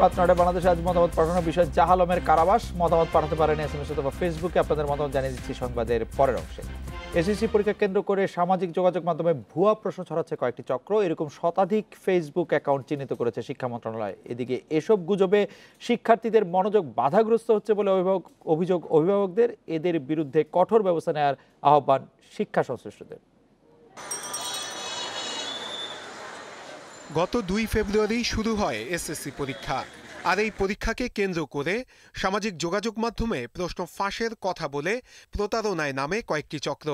রাত নটায় বাংলাদেশে আজ মতামত পাঠানোর বিষয় জাহালমের কারাবাস। মতামত পাঠাতে পারেন এস এম এস অথবা ফেসবুকে আপনাদের মতামত জানিয়ে দিচ্ছি সংবাদের পরের অংশে। এসএসসি পরীক্ষা কেন্দ্র করে সামাজিক যোগাযোগ মাধ্যমে ভুয়া প্রশ্ন ছড়াচ্ছে কয়েকটি চক্র। এরকম শতাধিক ফেসবুক অ্যাকাউন্ট চিহ্নিত করেছে শিক্ষা মন্ত্রণালয়। এদিকে এসব গুজবে শিক্ষার্থীদের মনোযোগ বাধাগ্রস্ত হচ্ছে বলে অভিভাবক, অভিযোগ অভিভাবকদের। এদের বিরুদ্ধে কঠোর ব্যবস্থা নেওয়ার আহ্বান শিক্ষা সংশ্লিষ্টদের। গত দুই ফেব্রুয়ারি শুরু হয় এসএসসি পরীক্ষা। আর এই পরীক্ষাকে কেন্দ্র করে সামাজিক যোগাযোগ মাধ্যমে প্রশ্ন ফাঁসের কথা বলে প্রতারণায় নামে কয়েকটি চক্র।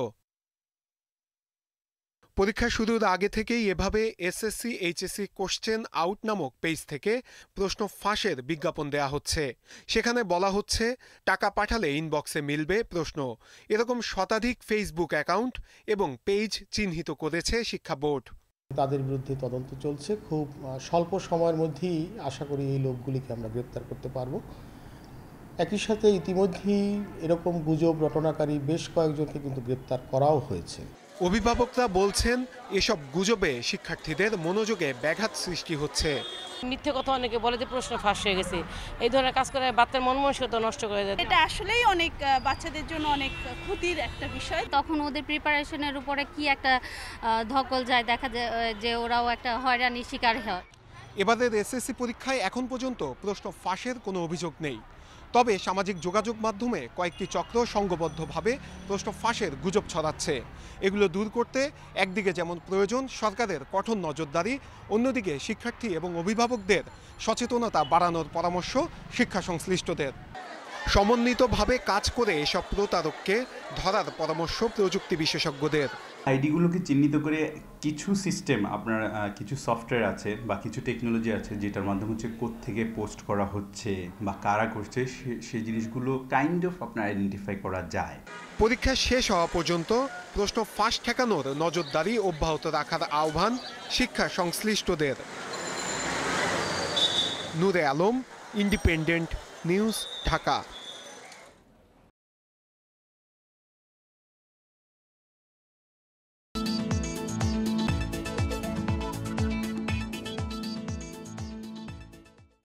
পরীক্ষা শুরুর আগে থেকেই এভাবে এসএসসি, এইচএসসি কোশ্চেন আউট নামক পেজ থেকে প্রশ্ন ফাঁসের বিজ্ঞাপন দেয়া হচ্ছে। সেখানে বলা হচ্ছে, টাকা পাঠালে ইনবক্সে মিলবে প্রশ্ন। এরকম শতাধিক ফেসবুক অ্যাকাউন্ট এবং পেজ চিহ্নিত করেছে শিক্ষা বোর্ড। তাদের বিরুদ্ধে তদন্ত চলছে। খুব স্বল্প সময়ের মধ্যেই আশা করি এই লোকগুলিকে আমরা গ্রেপ্তার করতে পারব। একই সাথে ইতিমধ্যেই এরকম গুজব, রটনাকারী বেশ কয়েকজনকে কিন্তু গ্রেপ্তার করাও হয়েছে। অভিভাবকরা বলছেন এসব গুজবে শিক্ষার্থীদের মনোযোগে ব্যাঘাত সৃষ্টি হচ্ছে। মিথ্যে কথা অনেকে বলে যে প্রশ্ন ফাঁস হয়ে গেছে। এই ধরনের কাজ করে বাচ্চার মন মানসিকতা নষ্ট করে দেয়। এটা আসলেই অনেক বাচ্চাদের জন্য অনেক ক্ষতির একটা বিষয়। তখন ওদের প্রিপারেশনের উপরে কি একটা ধকল যায় দেখা যায় যে ওরাও একটা হয়রানির শিকার হয়। এবারের এসএসসি পরীক্ষায় এখন পর্যন্ত প্রশ্ন ফাঁসের কোনো অভিযোগ নেই। তবে সামাজিক যোগাযোগ মাধ্যমে কয়েকটি চক্র সংঘবদ্ধভাবে প্রশ্ন ফাঁসের গুজব ছড়াচ্ছে। এগুলো দূর করতে একদিকে যেমন প্রয়োজন সরকারের কঠোর নজরদারি, অন্যদিকে শিক্ষার্থী এবং অভিভাবকদের সচেতনতা বাড়ানোর পরামর্শ শিক্ষা সংশ্লিষ্টদের। সমন্বিতভাবে কাজ করে এসব প্রতারককে ধরার পরামর্শ প্রযুক্তি বিশেষজ্ঞদের। আইডিগুলোকে চিহ্নিত করে কিছু সিস্টেম আপনার কিছু সফটওয়্যার আছে বা কিছু টেকনোলজি আছে যেটার মাধ্যমে হচ্ছে থেকে পোস্ট করা হচ্ছে বা কারা করছে সে- সেই জিনিসগুলো কাইন্ড অফ আপনার আইডেন্টিফাই করা যায়। পরীক্ষা শেষ হওয়া পর্যন্ত প্রশ্ন ফাঁস ঠেকানোর নজরদারি অব্যাহত রাখার আহ্বান শিক্ষা সংশ্লিষ্টদের। Nure Alam Independent News Dhaka.